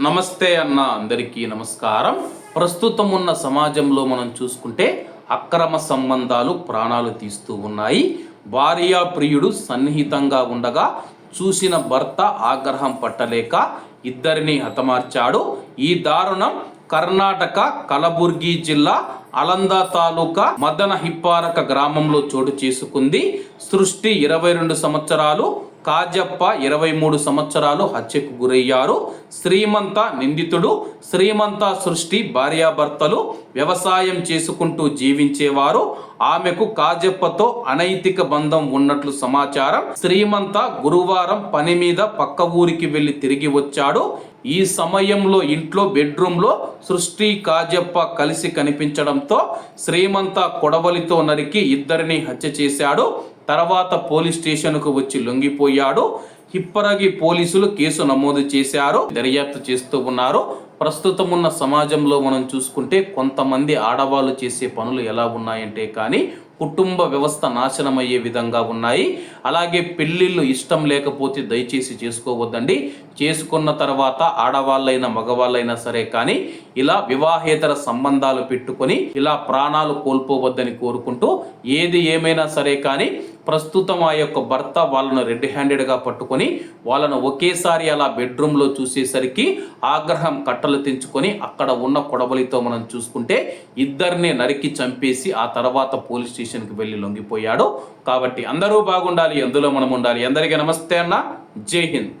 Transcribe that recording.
నమస్తే అన్న అందరికీ నమస్కారం. ప్రస్తుతం ఉన్న సమాజంలో మనం చూసుకుంటే అక్రమ సంబంధాలు ప్రాణాలు తీస్తూ ఉన్నాయి. భార్యా ప్రియుడు సన్నిహితంగా ఉండగా చూసిన భర్త ఆగ్రహం పట్టలేక ఇద్దరిని హతమార్చాడు. ఈ దారుణం కర్ణాటక కలబుర్గి జిల్లా అలంద తాలూకా మదన హిప్పారక గ్రామంలో చోటు చేసుకుంది. సృష్టి ఇరవై రెండు సంవత్సరాలు కాజప్ప ఇరవై మూడు సంవత్సరాలు హత్యకు గురయ్యారు. శ్రీమంత నిందితుడు శ్రీమంత సృష్టి భార్యాభర్తలు వ్యవసాయం చేసుకుంటూ జీవించేవారు. ఆమెకు కాజప్పతో అనైతిక బంధం ఉన్నట్లు సమాచారం. శ్రీమంత గురువారం పని మీద పక్క ఊరికి వెళ్ళి తిరిగి వచ్చాడు. ఈ సమయంలో ఇంట్లో బెడ్రూమ్లో సృష్టి కాజప్ప కలిసి కనిపించడంతో శ్రీమంత కొడవలితో నరికి ఇద్దరిని హత్య చేశాడు. తర్వాత పోలీస్ స్టేషన్కు వచ్చి లొంగిపోయాడు. హిప్పరగి పోలీసులు కేసు నమోదు చేశారు. దర్యాప్తు చేస్తూ ఉన్నారు. ప్రస్తుతం ఉన్న సమాజంలో మనం చూసుకుంటే కొంతమంది ఆడవాళ్ళు చేసే పనులు ఎలా ఉన్నాయంటే కానీ కుటుంబ వ్యవస్థ నాశనమయ్యే విధంగా ఉన్నాయి. అలాగే పెళ్ళిళ్ళు ఇష్టం లేకపోతే దయచేసి చేసుకోవద్దండి. చేసుకున్న తర్వాత ఆడవాళ్ళైనా మగవాళ్ళైనా సరే కానీ ఇలా వివాహేతర సంబంధాలు పెట్టుకొని ఇలా ప్రాణాలు కోల్పోవద్దని కోరుకుంటూ ఏది ఏమైనా సరే కానీ ప్రస్తుతం ఆ యొక్క భర్త వాళ్ళను రెడ్ హ్యాండెడ్గా పట్టుకొని వాళ్ళను ఒకేసారి అలా బెడ్రూమ్లో చూసేసరికి ఆగ్రహం కట్టలు తెంచుకొని అక్కడ ఉన్న కొడవలితో మనం చూసుకుంటే ఇద్దరిని నరికి చంపేసి ఆ తర్వాత పోలీస్ స్టేషన్ పొజిషన్కి వెళ్ళి లొంగిపోయాడు. కాబట్టి అందరూ బాగుండాలి అందులో మనం ఉండాలి? అందరికీ నమస్తే అన్న. జై హింద్.